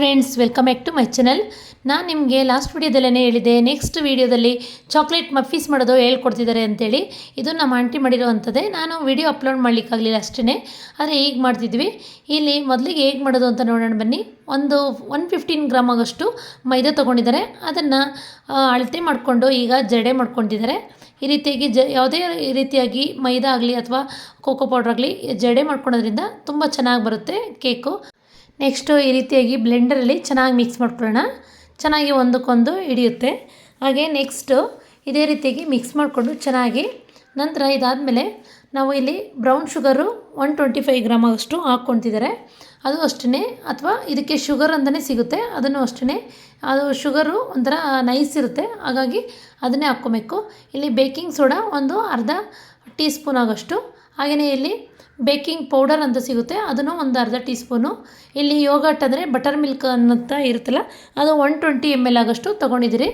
Friends welcome back to my channel ನಾನು ನಿಮಗೆ last ವೀಡಿಯೋದಲ್ಲೇ ಹೇಳಿದೆ ನೆಕ್ಸ್ಟ್ ವೀಡಿಯೋದಲ್ಲಿ ಚಾಕ್ಲೇಟ್ ಮಫೀಸ್ ಮಾಡೋದು ಹೇಳ್ಕೊಡ್ತಿದ್ದಾರೆ ಅಂತೇಳಿ. ಇದು ನಮ್ಮ ಆಂಟಿ ಮಾಡಿರೋವಂಥದ್ದೇ ನಾನು ವೀಡಿಯೋ ಅಪ್ಲೋಡ್ ಮಾಡಲಿಕ್ಕಾಗಲಿಲ್ಲ ಅಷ್ಟೇ ಆದರೆ ಈಗ ಮಾಡ್ತಿದ್ವಿ? ಇಲ್ಲಿ ಮೊದಲಿಗೆ ಹೇಗೆ ಮಾಡೋದು ಅಂತ ನೋಡೋಣ ಬನ್ನಿ. ಒಂದು ಒನ್ ಫಿಫ್ಟೀನ್ ಗ್ರಾಮ್ ಆಗಷ್ಟು ಮೈದಾ ತೊಗೊಂಡಿದ್ದಾರೆ. ಅದನ್ನು ಅಳತೆ ಮಾಡಿಕೊಂಡು ಈಗ ಜಡೆ ಮಾಡ್ಕೊಂಡಿದ್ದಾರೆ. ಈ ರೀತಿಯಾಗಿ ಜ, ಯಾವುದೇ ರೀತಿಯಾಗಿ ಮೈದಾ ಆಗಲಿ ಅಥವಾ ಕೋಕೋ ಪೌಡ್ರ್ ಆಗಲಿ ಜಡೆ ಮಾಡ್ಕೊಳೋದ್ರಿಂದ ತುಂಬ ಚೆನ್ನಾಗಿ ಬರುತ್ತೆ ಕೇಕು ನೆಕ್ಸ್ಟು ಈ ರೀತಿಯಾಗಿ ಬ್ಲೆಂಡರಲ್ಲಿ ಚೆನ್ನಾಗಿ ಮಿಕ್ಸ್ ಮಾಡ್ಕೊಳ್ಳೋಣ. ಚೆನ್ನಾಗಿ ಒಂದಕ್ಕೊಂದು ಹಿಡಿಯುತ್ತೆ. ಹಾಗೆ ನೆಕ್ಸ್ಟು ಇದೇ ರೀತಿಯಾಗಿ ಮಿಕ್ಸ್ ಮಾಡಿಕೊಂಡು ಚೆನ್ನಾಗಿ ನಂತರ ಇದಾದಮೇಲೆ ನಾವು ಇಲ್ಲಿ brown sugar one twenty five gram ಅಷ್ಟು ಹಾಕ್ಕೊತಿದ್ದಾರೆ ಅದು ಅಷ್ಟೇ ಅಥವಾ ಇದಕ್ಕೆ ಶುಗರ್ ಅಂತಲೇ ಸಿಗುತ್ತೆ. ಅದನ್ನು ಅಷ್ಟೇ ಅದು ಶುಗರು ಒಂಥರ ನೈಸ್ ಇರುತ್ತೆ. ಹಾಗಾಗಿ ಅದನ್ನೇ ಹಾಕ್ಕೊಬೇಕು. ಇಲ್ಲಿ ಬೇಕಿಂಗ್ ಸೋಡಾ ಒಂದು ಅರ್ಧ ಟೀ ಸ್ಪೂನ್ ಆಗೋಷ್ಟು ಹಾಗೆಯೇ ಇಲ್ಲಿ ಬೇಕಿಂಗ್ ಪೌಡರ್ ಅಂತ ಸಿಗುತ್ತೆ. ಅದನ್ನು ಒಂದು ಅರ್ಧ ಟೀ ಸ್ಪೂನು ಇಲ್ಲಿ ಯೋಗಟ್ ಅಂದರೆ ಬಟರ್ ಮಿಲ್ಕ್ ಅನ್ನೋಂಥ ಇರುತ್ತಲ್ಲ, ಅದು ಒನ್ ಟ್ವೆಂಟಿ ಎಂ ಎಲ್ ಆಗಷ್ಟು ತೊಗೊಂಡಿದ್ದೀರಿ.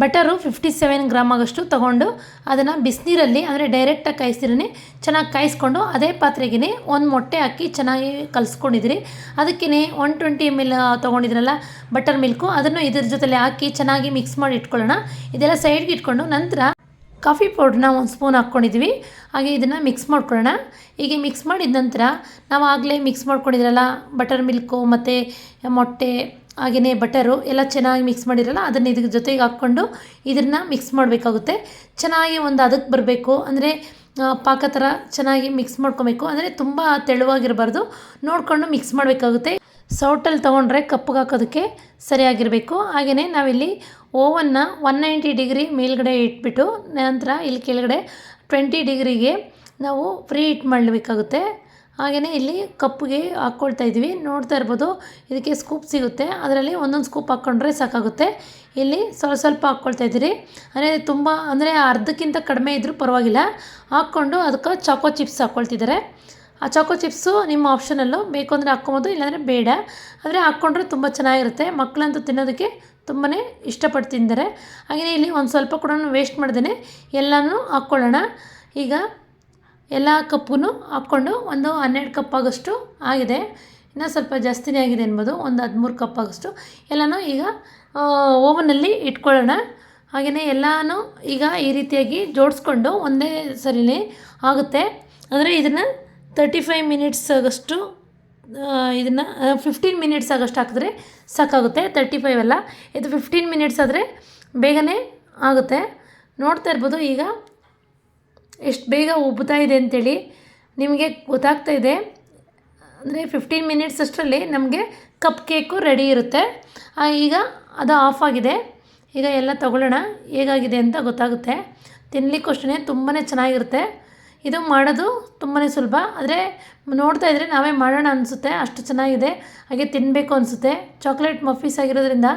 ಬಟರು ಫಿಫ್ಟಿ ಸೆವೆನ್ ಗ್ರಾಮ್ ಆಗಷ್ಟು ತೊಗೊಂಡು ಅದನ್ನು ಬಿಸಿನೀರಲ್ಲಿ ಅಂದರೆ ಡೈರೆಕ್ಟಾಗಿ ಕಾಯಿಸ್ತಿರೇ ಚೆನ್ನಾಗಿ ಕಾಯಿಸ್ಕೊಂಡು ಅದೇ ಪಾತ್ರೆಗೆ ಒಂದು ಮೊಟ್ಟೆ ಹಾಕಿ ಚೆನ್ನಾಗಿ ಕಲಿಸ್ಕೊಂಡಿದ್ದೀರಿ. ಅದಕ್ಕೇ ಒನ್ ಟ್ವೆಂಟಿ ಎಂ ಎಲ್ ತೊಗೊಂಡಿದ್ರಲ್ಲ ಬಟರ್ ಮಿಲ್ಕು, ಅದನ್ನು ಇದ್ರ ಜೊತೆಲಿ ಹಾಕಿ ಚೆನ್ನಾಗಿ ಮಿಕ್ಸ್ ಮಾಡಿ ಇಟ್ಕೊಳ್ಳೋಣ. ಇದೆಲ್ಲ ಸೈಡ್ಗೆ ಇಟ್ಕೊಂಡು ನಂತರ ಕಾಫಿ ಪೌಡ್ರನ್ನ ಒಂದು ಸ್ಪೂನ್ ಹಾಕ್ಕೊಂಡಿದ್ವಿ. ಹಾಗೆ ಇದನ್ನು ಮಿಕ್ಸ್ ಮಾಡ್ಕೊಳ್ಳೋಣ. ಹೀಗೆ ಮಿಕ್ಸ್ ಮಾಡಿದ ನಂತರ ನಾವು ಆಗಲೇ ಮಿಕ್ಸ್ ಮಾಡ್ಕೊಂಡಿದ್ರಲ್ಲ ಬಟರ್ ಮಿಲ್ಕು ಮತ್ತು ಮೊಟ್ಟೆ ಹಾಗೆಯೇ ಬಟರು ಎಲ್ಲ ಚೆನ್ನಾಗಿ ಮಿಕ್ಸ್ ಮಾಡಿರಲ್ಲ ಅದನ್ನು ಇದ್ರ ಜೊತೆಗೆ ಹಾಕ್ಕೊಂಡು ಇದನ್ನು ಮಿಕ್ಸ್ ಮಾಡಬೇಕಾಗುತ್ತೆ. ಚೆನ್ನಾಗಿ ಒಂದು ಅದಕ್ಕೆ ಬರಬೇಕು. ಅಂದರೆ ಪಾಕ ಥರ ಚೆನ್ನಾಗಿ ಮಿಕ್ಸ್ ಮಾಡ್ಕೊಬೇಕು. ಅಂದರೆ ತುಂಬ ತೆಳುವಾಗಿರಬಾರ್ದು. ನೋಡಿಕೊಂಡು ಮಿಕ್ಸ್ ಮಾಡಬೇಕಾಗುತ್ತೆ. ಸೌಟಲ್ಲಿ ತೊಗೊಂಡ್ರೆ ಕಪ್ಪಗೆ ಹಾಕೋದಕ್ಕೆ ಸರಿಯಾಗಿರಬೇಕು. ಹಾಗೆಯೇ ನಾವಿಲ್ಲಿ ಓವನ್ನ ಒನ್ ನೈಂಟಿ ಡಿಗ್ರಿ ಮೇಲ್ಗಡೆ ಇಟ್ಬಿಟ್ಟು ನಂತರ ಇಲ್ಲಿ ಕೆಳಗಡೆ ಟ್ವೆಂಟಿ ಡಿಗ್ರಿಗೆ ನಾವು ಫ್ರೀ ಹೀಟ್ ಮಾಡಬೇಕಾಗುತ್ತೆ ಹಾಗೆಯೇ ಇಲ್ಲಿ ಕಪ್ಪಿಗೆ ಹಾಕ್ಕೊಳ್ತಾ ಇದ್ವಿ. ನೋಡ್ತಾ ಇರ್ಬೋದು ಇದಕ್ಕೆ ಸ್ಕೂಪ್ ಸಿಗುತ್ತೆ. ಅದರಲ್ಲಿ ಒಂದೊಂದು ಸ್ಕೂಪ್ ಹಾಕ್ಕೊಂಡ್ರೆ ಸಾಕಾಗುತ್ತೆ. ಇಲ್ಲಿ ಸ್ವಲ್ಪ ಸ್ವಲ್ಪ ಹಾಕ್ಕೊಳ್ತಾ ಇದ್ದೀರಿ. ಅಂದರೆ ತುಂಬ, ಅಂದರೆ ಅರ್ಧಕ್ಕಿಂತ ಕಡಿಮೆ ಇದ್ದರೂ ಪರವಾಗಿಲ್ಲ. ಹಾಕ್ಕೊಂಡು ಅದಕ್ಕೆ ಚಾಕೋ ಚಿಪ್ಸ್ ಹಾಕ್ಕೊಳ್ತಿದ್ದಾರೆ ಆ ಚಾಕೋ ಚಿಪ್ಸು ನಿಮ್ಮ ಆಪ್ಷನಲ್ಲು ಬೇಕು ಅಂದರೆ ಹಾಕ್ಕೊಬೋದು, ಇಲ್ಲಾಂದರೆ ಬೇಡ. ಆದರೆ ಹಾಕ್ಕೊಂಡ್ರೆ ತುಂಬ ಚೆನ್ನಾಗಿರುತ್ತೆ. ಮಕ್ಕಳಂತೂ ತಿನ್ನೋದಕ್ಕೆ ತುಂಬಾ ಇಷ್ಟಪಟ್ಟು ತಿಂತಾರೆ. ಹಾಗೆಯೇ ಇಲ್ಲಿ ಒಂದು ಸ್ವಲ್ಪ ಕೂಡ ವೇಸ್ಟ್ ಮಾಡ್ದೇ ಎಲ್ಲನೂ ಹಾಕ್ಕೊಳ್ಳೋಣ. ಈಗ ಎಲ್ಲ ಕಪ್ಪು ಹಾಕ್ಕೊಂಡು ಒಂದು ಹನ್ನೆರಡು ಕಪ್ ಆಗೋಷ್ಟು ಆಗಿದೆ. ಇನ್ನು ಸ್ವಲ್ಪ ಜಾಸ್ತಿನೇ ಆಗಿದೆ ಅನ್ಬೋದು. ಒಂದು ಹದಿಮೂರು ಕಪ್ ಆಗೋಷ್ಟು. ಎಲ್ಲನೂ ಈಗ ಓವನಲ್ಲಿ ಇಟ್ಕೊಳ್ಳೋಣ. ಹಾಗೆಯೇ ಎಲ್ಲನೂ ಈಗ ಈ ರೀತಿಯಾಗಿ ಜೋಡಿಸ್ಕೊಂಡು ಒಂದೇ ಸರಿನೇ ಆಗುತ್ತೆ. ಅಂದರೆ ಇದನ್ನು ತರ್ಟಿ ಫೈವ್ ಮಿನಿಟ್ಸ್ ಆಗಷ್ಟು ಇದನ್ನು ಫಿಫ್ಟೀನ್ ಮಿನಿಟ್ಸ್ ಆಗಷ್ಟು ಹಾಕಿದ್ರೆ ಸಾಕಾಗುತ್ತೆ. ತರ್ಟಿ ಫೈವ್ ಅಲ್ಲ. ಇದು ಫಿಫ್ಟೀನ್ ಮಿನಿಟ್ಸ್ ಆದರೆ ಬೇಗನೆ ಆಗುತ್ತೆ. ನೋಡ್ತಾ ಇರ್ಬೋದು ಈಗ ಎಷ್ಟು ಬೇಗ ಉಬ್ಬುತ್ತಾ ಇದೆ ಅಂಥೇಳಿ ನಿಮಗೆ ಗೊತ್ತಾಗ್ತಾ ಇದೆ. ಅಂದರೆ ಫಿಫ್ಟೀನ್ ಮಿನಿಟ್ಸ್ ಅಷ್ಟರಲ್ಲಿ ನಮಗೆ ಕಪ್ ಕೇಕು ರೆಡಿ ಇರುತ್ತೆ. ಈಗ ಅದು ಆಫ್ ಆಗಿದೆ. ಈಗ ಎಲ್ಲ ತಗೊಳ್ಳೋಣ. ಹೇಗಾಗಿದೆ ಅಂತ ಗೊತ್ತಾಗುತ್ತೆ. ತಿನ್ನಲಿಕ್ಕೂ ಅಷ್ಟೇ ತುಂಬಾ ಚೆನ್ನಾಗಿರುತ್ತೆ. ಇದು ಮಾಡೋದು ತುಂಬಾ ಸುಲಭ. ಆದರೆ ನೋಡ್ತಾ ಇದ್ದರೆ ನಾವೇ ಮಾಡೋಣ ಅನಿಸುತ್ತೆ ಅಷ್ಟು ಚೆನ್ನಾಗಿದೆ. ಹಾಗೆ ತಿನ್ನಬೇಕು ಅನಿಸುತ್ತೆ. ಚಾಕ್ಲೇಟ್ ಮಫೀಸ್ ಆಗಿರೋದ್ರಿಂದ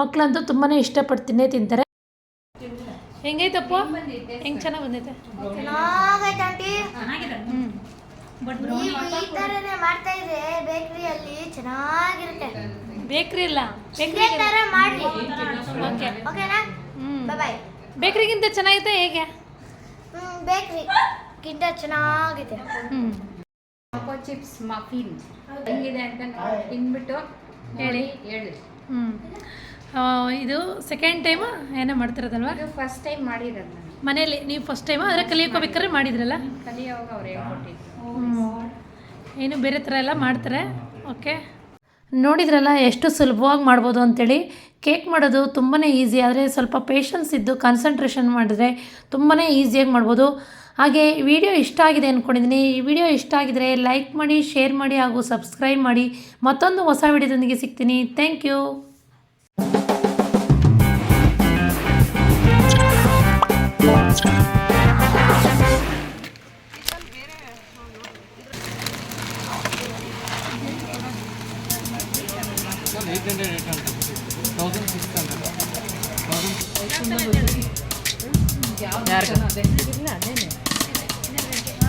ಮಕ್ಕಳಂತೂ ತುಂಬಾ ಇಷ್ಟಪಟ್ಟು ತಿನ್ನೇ ತಿಂತಾರೆ. ಹೆಂಗೈತಪ್ಪ? ಹೆಂಗೆ ಚೆನ್ನಾಗಿ ಬಂದೈತೆ? ಬೇಕ್ರಿ ಇಲ್ಲ. ಇದೇ ಬೇಕ್ರಿ ಥರ ಓಕೆ. ಓಕೆನಾ? ಬಾಯ್ ಬಾಯ್ ಬೇಕ್ರಿಗಿಂತ ಚೆನ್ನಾಗೈತೆ ಹೇಗೆ? ಬೇಕ್ರಿ. ಗಿಂತ ಚೆನ್ನಾಗಿದೆ. ಹ್ಞೂ ಚಾಕೋ ಚಿಪ್ಸ್ ಮಫಿನ್ ಹೆಂಗಿದೆ ಅಂತ ನೋಡಿ ತಿಂದ್ಬಿಟ್ಟು ಹೇಳಿ ಹೇಳಿ. ಹ್ಞೂ ಇದು ಸೆಕೆಂಡ್ ಟೈಮ್ ಏನೋ ಮಾಡ್ತಿರೋದಲ್ವಾ? ಇದು ಫಸ್ಟ್ ಟೈಮ್ ಮಾಡಿರೋದು ನಾನು. ಮನೇಲಿ ನೀವು ಫಸ್ಟ್ ಟೈಮ್ ಆದರೆ ಕಲಿಯೋಕೋಬೇಕಾದ್ರೆ ಮಾಡಿದ್ರಲ್ಲ? ಕಲಿಯೋವಾಗ ಅವ್ರು ಹೇಳ್ಕೊಟ್ಟಿದ್ರು. ಏನು ಬೇರೆ ಥರ ಎಲ್ಲ ಮಾಡ್ತಾರೆ? ಓಕೆ ನೋಡಿದ್ರಲ್ಲ, ಎಷ್ಟು ಸುಲಭವಾಗಿ ಮಾಡ್ಬೋದು ಅಂಥೇಳಿ ಕೇಕ್ ಮಾಡೋದು ತುಂಬಾ ಈಸಿ, ಆದರೆ ಸ್ವಲ್ಪ ಪೇಷನ್ಸ್ ಇದ್ದು ಕಾನ್ಸಂಟ್ರೇಷನ್ ಮಾಡಿದ್ರೆ ತುಂಬಾ ಈಸಿಯಾಗಿ ಮಾಡ್ಬೋದು. ಹಾಗೆ ವಿಡಿಯೋ ಇಷ್ಟ ಆಗಿದೆ ಅಂದ್ಕೊಂಡಿದ್ದೀನಿ ಈ ವಿಡಿಯೋ ಇಷ್ಟ ಆಗಿದರೆ ಲೈಕ್ ಮಾಡಿ ಶೇರ್ ಮಾಡಿ ಹಾಗೂ ಸಬ್ಸ್ಕ್ರೈಬ್ ಮಾಡಿ. ಮತ್ತೊಂದು ಹೊಸ ವಿಡಿಯೋದೊಂದಿಗೆ ಸಿಗ್ತೀನಿ. ಥ್ಯಾಂಕ್ ಯು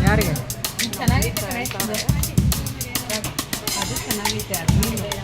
ಯಾರಿಗೆ? ಚೆನ್ನಾಗಿತ್ತು ಅದು ಚೆನ್ನಾಗಿತ್ತು